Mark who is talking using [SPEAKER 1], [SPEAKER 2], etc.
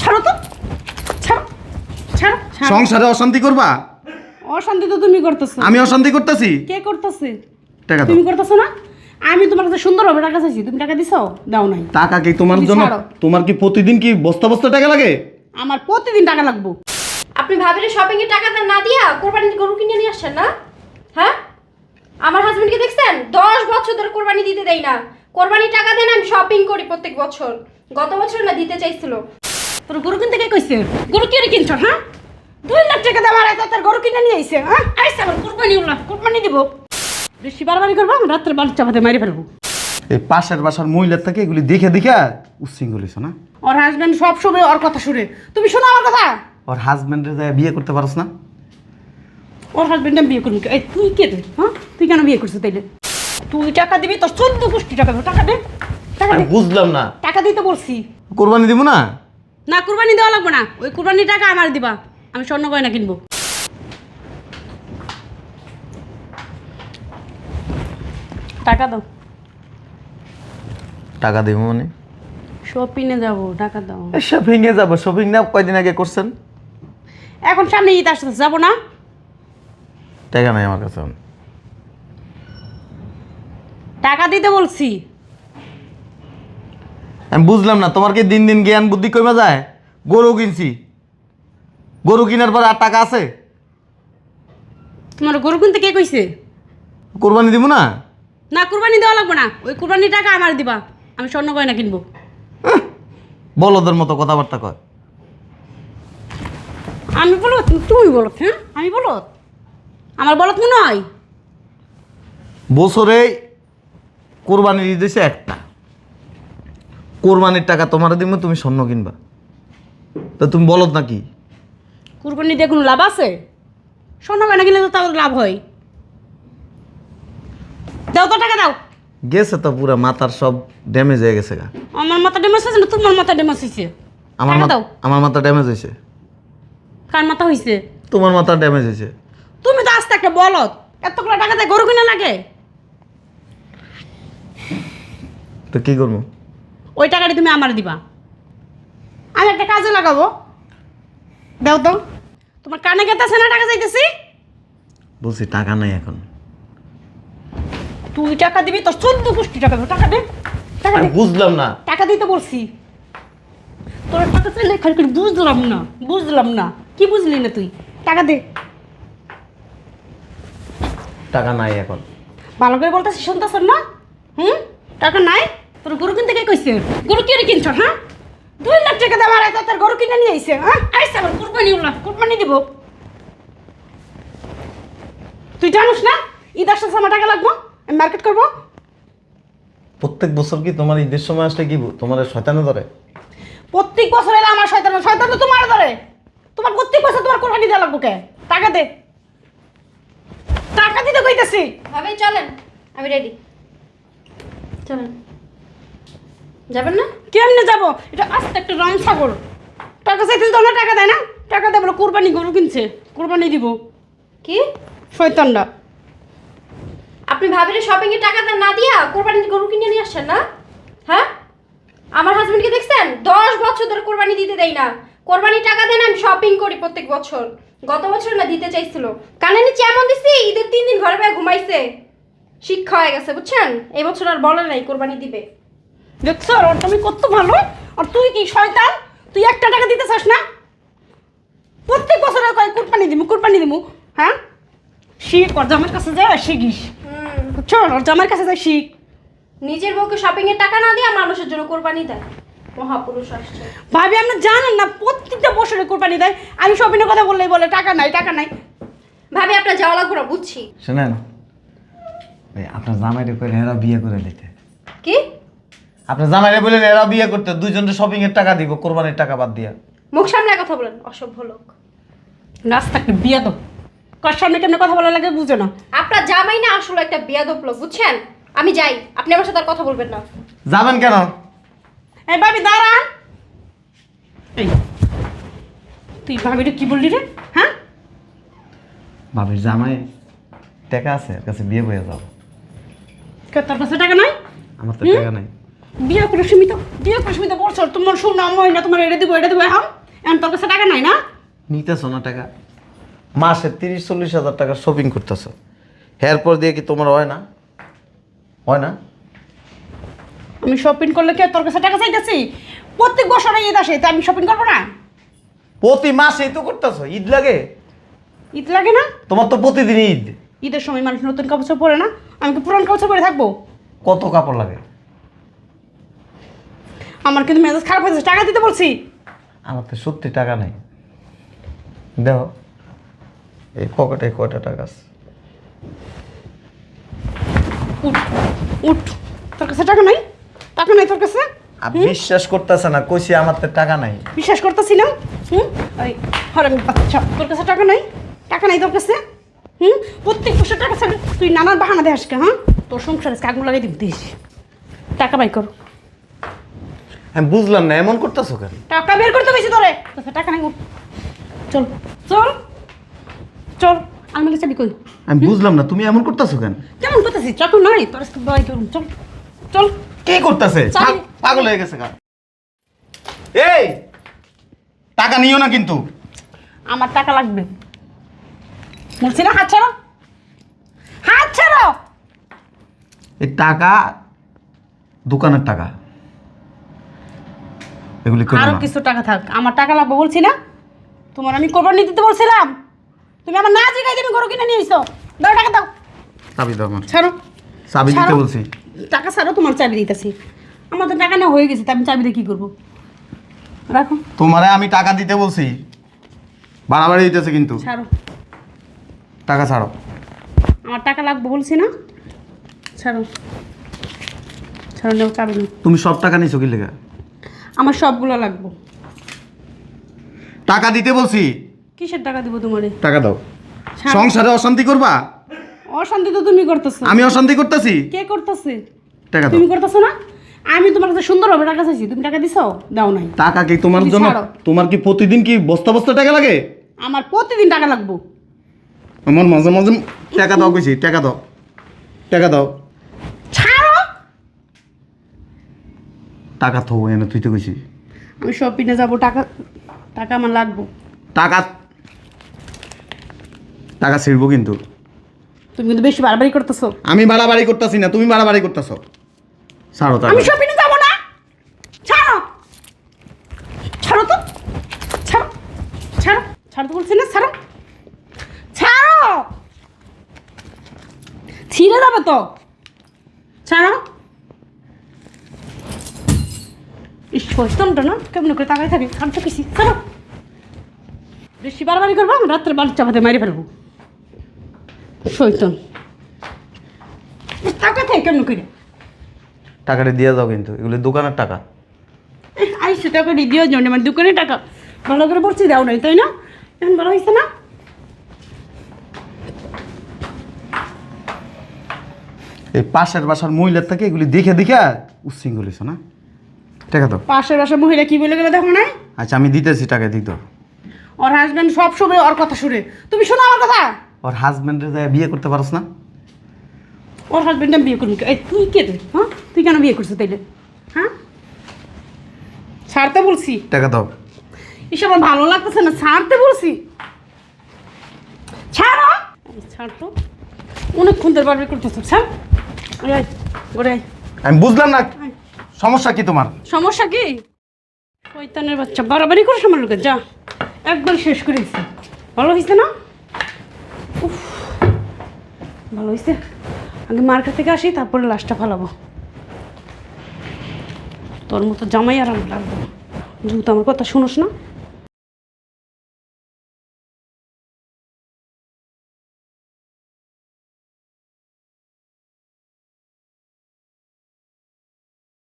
[SPEAKER 1] ছাড়ো তো। ছাড়ো। ছাড়ো। ছাড়ো।
[SPEAKER 2] সংসারে অশান্তি করবা?
[SPEAKER 1] অশান্তি তো তুমি করতেছো।
[SPEAKER 2] আমি অশান্তি করতেছি?
[SPEAKER 1] কে করতেছে?
[SPEAKER 2] টাকা দাও।
[SPEAKER 1] তুমি করতেছো না? আমি তোমার কাছে সুন্দরভাবে টাকা চাইছি। তুমি টাকা দিছো? দাও নাই।
[SPEAKER 2] টাকা কি তোমার
[SPEAKER 1] তুমি
[SPEAKER 2] জন্য?
[SPEAKER 1] ছাড়ো।
[SPEAKER 2] তোমার কি প্রতিদিন কি বস্তা বস্তা টাকা লাগে?
[SPEAKER 1] আমার প্রতিদিন টাকা লাগবো।
[SPEAKER 3] আপনি ভাবিলে শপিং এর টাকা না দিয়া কোরবানির গরু কিনে নিয়ে আসছেন না? হ্যাঁ? আমার হাজবেন্ডকে দেখছেন? দশ বছর ধরে কোরবানি দিতে দেই না। কোরবানির টাকা দেন আমি শপিং করি প্রত্যেক বছর। গত বছর না দিতে চাইছিল।
[SPEAKER 1] তোর গরু কিনতে কে কইছে? গরু কিনে কিনছ হ্যাঁ দুই লাখ টাকা দাম আর তোর গরু কিনে নিয়ে আইছে হ্যাঁ আইসে আবার কুরবানি উল্লাহ কুরবানি দিব। বেশি বাড়াবাড়ি করব আমি রাত্রে বাড়ি চাপাতে মারি ফেলব।
[SPEAKER 2] এই পাশের বাসার মহিলার থেকে এগুলি দেখে দেখে উচ্ছৃঙ্খল হইছো না?
[SPEAKER 1] ওর হাজব্যান্ড সব সময় ওর কথা শুনে। তুমি শোনো আমার কথা।
[SPEAKER 2] ওর হাজবেন্ডের যায় বিয়ে করতে পারস না?
[SPEAKER 1] ওর হাজব্যান্ড বিয়ে করবি এই তুই কে রে হ্যাঁ? তুই কেন বিয়ে করছিস তাইলে? তুই টাকা দিবি তোর চোদ্দ কোটি টাকা দেবো। টাকা দে। টাকা দে।
[SPEAKER 2] আমি বুঝলাম না।
[SPEAKER 1] টাকা দিতে বলছি।
[SPEAKER 2] কোরবানি দিব না?
[SPEAKER 1] না কুরবানি দেওয়া লাগবে না। ওই কুরবানির টাকা আমার দিবা। আমি স্বর্ণ গয়না কিনবো। টাকা দাও।
[SPEAKER 2] টাকা দিব মানে?
[SPEAKER 1] শপিংয়ে যাব টাকা দাও।
[SPEAKER 2] শপিং এ যাব। শপিং না কয়দিন আগে করছেন?
[SPEAKER 1] এখন সামনে ঈদ আসতে যাব না।
[SPEAKER 2] টাকা নাই আমার কাছে
[SPEAKER 1] টাকা দিতে বলছি।
[SPEAKER 2] আমি বুঝলাম না তোমার কি দিন দিন জ্ঞান বুদ্ধি কমে যায়? গরু কিনছি। গরু কিনার পর আর টাকা আছে?
[SPEAKER 1] তোমার গরু কিনতে কে কইছে?
[SPEAKER 2] কোরবানি দিব না?
[SPEAKER 1] না কুরবানি দেওয়া লাগবে না। ওই কুরবানির টাকা আমার দিবা আমি স্বর্ণ গয়না কিনবো।
[SPEAKER 2] বলদের মতো কথাবার্তা কয়।
[SPEAKER 1] আমি বলো তুমি বলো হ্যাঁ? আমি বলো আমার বলত মনে হয়?
[SPEAKER 2] বছরে কোরবানির ঈদ একটা। কোরবানির টাকা তোমার দিব তুমি স্বর্ণ কিনবা। তো তুমি বলত নাকি?
[SPEAKER 1] কুরবানি দিয়ে কোনো লাভ আছে? স্বর্ণ গয়না কিনলে তো তাও লাভ হয়। দাও তো টাকা দাও।
[SPEAKER 2] গেছে তো পুরা মাথার সব ড্যামেজ হয়ে গেছে গা।
[SPEAKER 1] আমার মাথা ড্যামেজ হয়েছে না? তোমার মাথা ড্যামেজ হয়েছে।
[SPEAKER 2] আমার
[SPEAKER 1] টাকা
[SPEAKER 2] মাথা
[SPEAKER 1] দাও।
[SPEAKER 2] আমার মাথা ড্যামেজ হয়েছে।
[SPEAKER 1] কার মাথা হয়েছে?
[SPEAKER 2] তোমার মাথা ড্যামেজ হয়েছে।
[SPEAKER 1] তুমি তো আস্তে একটা বলত এতগুলো টাকা দিয়ে গরু কিনা লাগে?
[SPEAKER 2] তো কি করব?
[SPEAKER 1] ওই টাকাটা তুমি আমার দিবা। আমি একটা কাজে লাগাবো। দাও তো। তোমার কানে গেতেছে না টাকা চাইতেছি?
[SPEAKER 2] বলছি টাকা নাই এখন।
[SPEAKER 1] তুই টাকা দিবি তোর চোদ্দ কোটি টাকা দেবো। টাকা দে। টাকা দে।
[SPEAKER 2] বুঝলাম না।
[SPEAKER 1] টাকা দিতে বলছি। তোর টাকা চাইলে খালি খালি বুঝলাম না বুঝলাম না। কি বুঝলি না তুই? টাকা দে।
[SPEAKER 2] টাকা নাই এখন।
[SPEAKER 1] ভালো করে বলতেছি শুনতেছ না? হুম? টাকা নাই? তোর গরু কিনতে কে কইছে? গরু কে রে কিনছ হ্যাঁ? দুই লাখ টাকা দাম আর এত তোর গরু কিনে নিয়ে আইছে হ্যাঁ? আইসে আবার কুরবানি উল্লাহ কুরবানি দিব। তুই জানিস না? ঈদ আসতে আমার টাকা লাগবো? আমি মার্কেট করব?
[SPEAKER 2] প্রত্যেক বছর কি তোমার ঈদের সময় আসলে কি তোমার শয়তানে ধরে?
[SPEAKER 1] প্রত্যেক বছর এলে আমার শয়তান শয়তান তো তোমার ধরে। তোমার প্রত্যেক বছর তোমার কোরবানি দেওয়া লাগবো কে? টাকা দে। টাকা দিতে কইতেছি।
[SPEAKER 3] ভাবে চলেন আমি রেডি চলেন। যাবেন না?
[SPEAKER 1] কেমনে যাব? এটা আস্তে একটা রং সাগর টাকা চাইতে তো টাকা দেয় না। টাকা দেয় বলে কোরবানি গরু কিনছে। কোরবানি দিব।
[SPEAKER 3] কি?
[SPEAKER 1] শয়তানটা
[SPEAKER 3] আপনি ভাবিলে শপিং এর টাকা না দিয়া কোরবানির গরু কিনে নিয়ে আসছেন না? হ্যাঁ? আমার হাজবেন্ডকে দেখছেন? দশ বছর ধরে কোরবানি দিতে দেই না। কোরবানির টাকা দেন আমি শপিং করি প্রত্যেক বছর। গত বছর না দিতে চাইছিল। কানে নিচে এমন দিছি ঈদের তিন দিন ঘরে বয়ে ঘুমাইছে। শিক্ষা হয়ে গেছে বুঝছেন? এই বছর আর বলে নাই কোরবানি দিবে।
[SPEAKER 1] দেখছ আর তুমি কত ভালো? আর তুই কি শয়তান? তুই একটা টাকা দিতে চাস না? প্রত্যেক বছর কয় কোরবানি দিমু কোরবানি দিমু হ্যাঁ? শিখ ওর জামার কাছে যায় শিখিস।
[SPEAKER 3] হুম।
[SPEAKER 1] বুঝছ? ওর জামার কাছে যায় শিখ।
[SPEAKER 3] নিজের বউকে শপিং এর টাকা না দিয়ে মানুষের জন্য কোরবানি দেয়। মহাপুরুষ আসছে।
[SPEAKER 1] ভাবি আপনি জানেন না প্রত্যেকটা বছরে কোরবানি দেয়। আমি শপিনের কথা বললেই বলে টাকা নাই টাকা নাই।
[SPEAKER 3] ভাবি আপনার যাওয়া লাগবে না বুঝছি।
[SPEAKER 2] শোনেন আপনার জামাইরে করে এরা বিয়ে করে নিতে আপনার জামাইরে বলেন এরা বিয়ে করতে দুইজনের শপিং এর টাকা দিব কোরবানির টাকা বাদ দিয়া।
[SPEAKER 3] মুখ সামনে কথা বলেন অসভ্য লোক।
[SPEAKER 1] রাস্তা একটা বিয়ে তো কার সামনে কেমনে কথা বলা লাগে বুঝে না।
[SPEAKER 3] আপনার জামাই না আসলে একটা বিয়াদব লোক বুঝছেন? আমি যাই আপনি আমার সাথে আর কথা বলবেন না।
[SPEAKER 2] যাবেন কেন?
[SPEAKER 1] এই ভাবি দাঁড়ান। এই তুই ভাবিটা কি বললি রে? হ্যাঁ?
[SPEAKER 2] ভাবির জামাই টাকা আছে এর কাছে বিয়ে বয়ে যাও
[SPEAKER 1] কে তোর কাছে টাকা নাই?
[SPEAKER 2] আমার তো টাকা নাই।
[SPEAKER 1] বিয়ে করে সীমিত বিয়ে করে সীমিত বলছো তোমার হয় না তোমার এটা দিব এটা দিব এখন এখন তোর কাছে টাকা নাই না?
[SPEAKER 2] নিতেছো না টাকা। মাসে তিরিশ চল্লিশ হাজার টাকা শপিং করতেছো। এরপর দিয়ে কি তোমার হয় না? হয় না?
[SPEAKER 1] আমি শপিং করলে কি আর তোর কাছে টাকা চাইতেছি? প্রত্যেক বছরে ঈদ আসে তাই আমি শপিং করব না?
[SPEAKER 2] প্রতি মাসেই তো করতেছো ঈদ লাগে?
[SPEAKER 1] ঈদ লাগে না?
[SPEAKER 2] তোমার তো প্রতিদিন ঈদ।
[SPEAKER 1] ঈদের সময় মানুষ নতুন কাপড় পরে না? আমি কি পুরান কাপড় পরে থাকব?
[SPEAKER 2] কত কাপড় লাগে?
[SPEAKER 1] আমার কিন্তু মেজাজ খারাপ হয়েছে টাকা দিতে বলছি।
[SPEAKER 2] আমার তো সত্যি টাকা নেই। দেখো এই পকেটে কয়টা টাকা আছে?
[SPEAKER 1] উঠ উঠ। তোর কাছে টাকা নাই? টাকা নাই তোর কাছে?
[SPEAKER 2] বিশ্বাস করতেছে না কইছি আমার তো টাকা নাই।
[SPEAKER 1] বিশ্বাস করতেছি না হুম? ওই বাচ্চা তোর কাছে টাকা নাই? টাকা নাই তোর কাছে? হুম? প্রত্যেক বছর টাকা ছাড়ে তুই নানান বাহানা দেয় আজকে হ্যাঁ? তোর সংসারে কাকগুলো লাগাই দিবি দিস টাকা বাই কর।
[SPEAKER 2] আমি বুঝলাম না এমন করতেছো কেন?
[SPEAKER 1] টাকা বের করতে বেশি তোরে। তোর টাকা নাই উঠ। চল চল চল আমি চাবি কই?
[SPEAKER 2] আমি বুঝলাম না তুমি এমন করতেছো কেন?
[SPEAKER 1] কেমন করতেছি চাকু নাই তোর আজকে বাই করুন চল চল।
[SPEAKER 2] কে করতেছে?
[SPEAKER 1] চাবি-
[SPEAKER 2] পাগল হয়ে গেছে গা। এই টাকা নিও না কিন্তু।
[SPEAKER 1] আমার টাকা লাগবে। বলছি না হাত ছাড়ো। হাত ছাড়ো।
[SPEAKER 2] এই টাকা দোকানের টাকা। এগুলি করো
[SPEAKER 1] আরও
[SPEAKER 2] না।
[SPEAKER 1] কিছু টাকা থাক। আমার টাকা লাগবে বলছি না তোমার আমি কোরবানি দিতে বলছিলাম। তুমি আমার না জিগাই তুমি গরু কিনে নিয়ে এসো দাও টাকা দাও।
[SPEAKER 2] চাবি দাও আমার।
[SPEAKER 1] ছাড়ো।
[SPEAKER 2] চাবি দিতে
[SPEAKER 1] ছাড়ো।
[SPEAKER 2] বলছি।
[SPEAKER 1] টাকা ছাড়ো তোমার চাবি দিতেছি। আমার তো টাকা না হয়ে গেছে তা আমি চাবি দিয়ে কী করব? রাখো।
[SPEAKER 2] তোমারে আমি টাকা দিতে বলছি। বাড়াবাড়ি দিতেছে কিন্তু।
[SPEAKER 1] ছাড়ো।
[SPEAKER 2] টাকা ছাড়ো।
[SPEAKER 1] আমার টাকা লাগবে বলছি না? ছাড়ো। ছাড়ো নেও চাবি নেও।
[SPEAKER 2] তুমি সব টাকা নিছো কি লেগে?
[SPEAKER 1] আমার সবগুলো লাগবে।
[SPEAKER 2] টাকা দিতে বলছি।
[SPEAKER 1] কিসের টাকা দিব তোমারে?
[SPEAKER 2] টাকা দাও। সংসারে অশান্তি করবা?
[SPEAKER 1] অশান্তি তো তুমি করতেছো।
[SPEAKER 2] আমি অশান্তি করতেছি?
[SPEAKER 1] কে করতেছে?
[SPEAKER 2] টাকা দাও।
[SPEAKER 1] তুমি করতেছো না? আমি তোমার কাছে সুন্দর হবে টাকা চাইছি তুমি টাকা দিছো? দাও নাই।
[SPEAKER 2] টাকা কি তোমার
[SPEAKER 1] তুমি
[SPEAKER 2] জন্য তোমার কি প্রতিদিন কি বস্তা বস্তা টাকা লাগে?
[SPEAKER 1] আমার প্রতিদিন টাকা লাগবো।
[SPEAKER 2] আমার মাঝে মাঝে টাকা দাও কইছি টাকা দাও। টাকা দাও
[SPEAKER 1] ছাড়ো
[SPEAKER 2] টাকা থো এনে তুই তো কইছি
[SPEAKER 1] আমি শপিংয়ে যাব টাকা টাকা আমার লাগবো।
[SPEAKER 2] টাকা টাকা ছিড়বো কিন্তু।
[SPEAKER 1] তুমি কিন্তু বেশি বাড়াবাড়ি করতেছো।
[SPEAKER 2] আমি বাড়াবাড়ি করতেছি না তুমি বাড়াবাড়ি করতেছো। ছাড়ো টাকা
[SPEAKER 1] আমি শপিংয়ে যাব না। ছাড়ো। ছাড়ো তো। ছাড়ো। ছাড়ো। ছাড়ো তো বলছি না ছাড়ো। ছাড়ো। ছিঁড়ে যাবে তো ছাড়ো ইস শৈতনটা না কেমন করে তাকাই থাকি আমি তো কিছু ছাড়ো বেশি বাড়াবাড়ি করব আমি রাত্রে বাড়ি চাপাতে মারি ফেলব। শৈতন তাকাই থাকে কেমন করে?
[SPEAKER 2] টাকাটা দিয়ে দাও কিন্তু এগুলি দোকানের টাকা।
[SPEAKER 1] আইসো টাকা দিও জন্য আমার দোকানে টাকা। ভালো করে বলছি দাও নাই তাই না? এখন ভালো হয়েছে না?
[SPEAKER 2] এই পাশের বাসার মহিলার থেকে এগুলি দেখে দেখে উচ্ছৃঙ্খল হয়েছে না? টাকা দাও।
[SPEAKER 1] পাশের বাসার মহিলা কি বলে গেলে দেখো নাই?
[SPEAKER 2] আচ্ছা আমি দিতেছি টাকা দিত
[SPEAKER 1] ওর হাজব্যান্ড সব সময় ওর কথা শুনে। তুমি শোনো আমার কথা।
[SPEAKER 2] ওর হাজব্যান্ডে যায় বিয়ে করতে পারস না?
[SPEAKER 1] ওর হাজব্যান্ড আমি বিয়ে করবি এই তুই কে রে? হ্যাঁ? তুই কেন বিয়ে করছিস তাইলে? হ্যাঁ? ছাড়তে বলছি।
[SPEAKER 2] টাকা দাও।
[SPEAKER 1] এসব আমার ভালো লাগতেছে না। ছাড়তে বলছি। ছাড়ো এই ছাড় তো। অনেকক্ষণ ধরে বারবার করতেছ। ছাড়।
[SPEAKER 2] আমি বুঝলাম না। সমস্যা কি তোমার?
[SPEAKER 1] সমস্যা কি? শয়তানের বাচ্চা বাড়াবাড়ি করে আমার লোকের যা। একবার শেষ করে দিছি। ভালো হয়েছে না? উফ, ভালো হয়েছে আগে মার্কেট থেকে আসি তারপরে লাশটা ফালাবো। তোর মতো জামাই আর আমার লাগবে। যেহেতু আমার কথা শুনোস না?